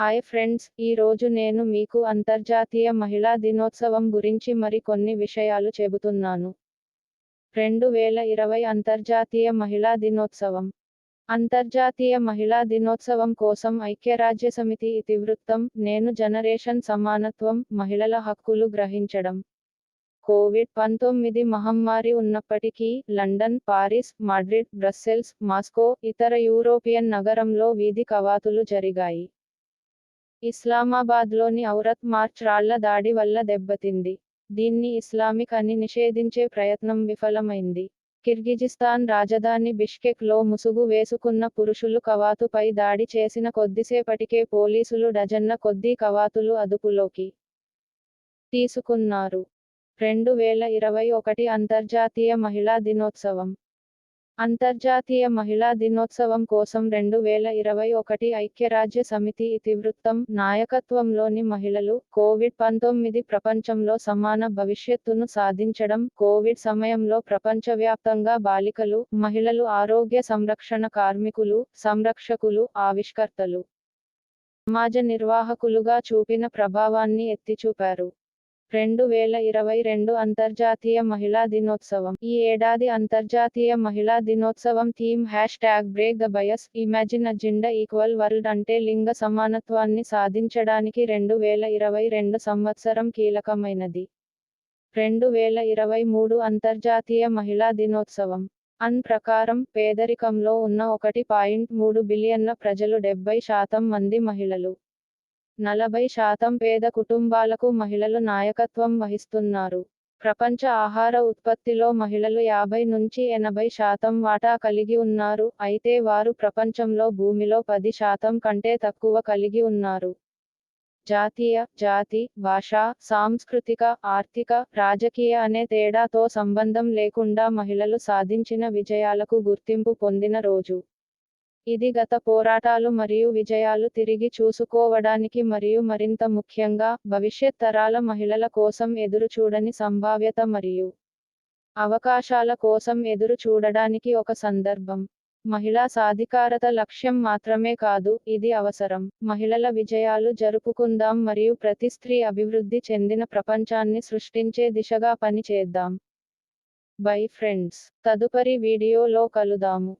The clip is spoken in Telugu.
హాయ్ ఫ్రెండ్స్ ఈ రోజు నేను మీకు అంతర్జాతీయ మహిళా దినోత్సవం గురించి మరి కొన్ని విషయాలు చెబుతున్నాను. రెండు వేల ఇరవై అంతర్జాతీయ మహిళా దినోత్సవం. అంతర్జాతీయ మహిళా దినోత్సవం కోసం ఐక్యరాజ్యసమితి ఇతివృత్తం నేను జనరేషన్ సమానత్వం మహిళల హక్కులు గ్రహించడం. కోవిడ్ పంతొమ్మిది మహమ్మారి ఉన్నప్పటికీ London Paris Madrid Brussels Moscow ఇతర యూరోపియన్ నగరంలో వీధి కవాతులు జరిగాయి. ఇస్లామాబాద్లోని ఔరత్ మార్చ్ రాళ్ళ దాడి వల్ల దెబ్బతింది. దీన్ని ఇస్లామిక్ అని నిషేధించే ప్రయత్నం విఫలమైంది. కిర్గిజిస్తాన్ రాజధాని బిష్కెక్లో ముసుగు వేసుకున్న పురుషులు కవాతుపై దాడి చేసిన కొద్దిసేపటికే పోలీసులు డజన్ల కొద్దీ కవాతులు అదుపులోకి తీసుకున్నారు. రెండు వేల ఇరవై ఒకటి అంతర్జాతీయ మహిళా దినోత్సవం అంతర్జాతీయ మహిళా దినోత్సవం కోసం రెండు వేల ఇరవై ఒకటి ఐక్యరాజ్య సమితి ఇతివృత్తం నాయకత్వంలోని మహిళలు కోవిడ్ పంతొమ్మిది ప్రపంచంలో సమాన భవిష్యత్తును సాధించడం కోవిడ్ సమయంలో ప్రపంచవ్యాప్తంగా బాలికలు మహిళలు ఆరోగ్య సంరక్షణ కార్మికులు సంరక్షకులు ఆవిష్కర్తలు సమాజ నిర్వాహకులుగా చూపిన ప్రభావాన్ని ఎత్తిచూపారు. రెండు వేల ఇరవై రెండు అంతర్జాతీయ మహిళా దినోత్సవం. ఈ ఏడాది అంతర్జాతీయ మహిళా దినోత్సవం theme hashtag break the bias imagine agenda equal world అంటే లింగ సమానత్వాన్ని సాధించడానికి రెండు వేల ఇరవై రెండు సంవత్సరం కీలకమైనది. రెండు వేల ఇరవై మూడు అంతర్జాతీయ మహిళా దినోత్సవం. అన్ ప్రకారం పేదరికంలో ఉన్న ఒకటి పాయింట్ మూడు బిలియన్ల ప్రజలు డెబ్బై శాతం మంది మహిళలు. నలభై శాతం పేద కుటుంబాలకు మహిళలు నాయకత్వం వహిస్తున్నారు. ప్రపంచ ఆహార ఉత్పత్తిలో మహిళలు యాభై నుంచి ఎనభై శాతం వాటా కలిగి ఉన్నారు. అయితే వారు ప్రపంచంలో భూమిలో పది శాతం కంటే తక్కువ కలిగి ఉన్నారు. జాతీయ జాతి భాష సాంస్కృతిక ఆర్థిక రాజకీయ అనే తేడాతో సంబంధం లేకుండా మహిళలు సాధించిన విజయాలకు గుర్తింపు పొందిన రోజు. ఇది గత పోరాటాలు మరియు విజయాలు తిరిగి చూసుకోవడానికి మరియు మరింత ముఖ్యంగా భవిష్యత్ తరాల మహిళల కోసం ఎదురుచూడని సంభావ్యత మరియు అవకాశాల కోసం ఎదురు చూడడానికి ఒక సందర్భం. మహిళా సాధికారత లక్ష్యం మాత్రమే కాదు ఇది అవసరం. మహిళల విజయాలు జరుపుకుందాం మరియు ప్రతి స్త్రీ అభివృద్ధి చెందిన ప్రపంచాన్ని సృష్టించే దిశగా పని చేద్దాం బై ఫ్రెండ్స్ తదుపరి వీడియోలో కలుదాము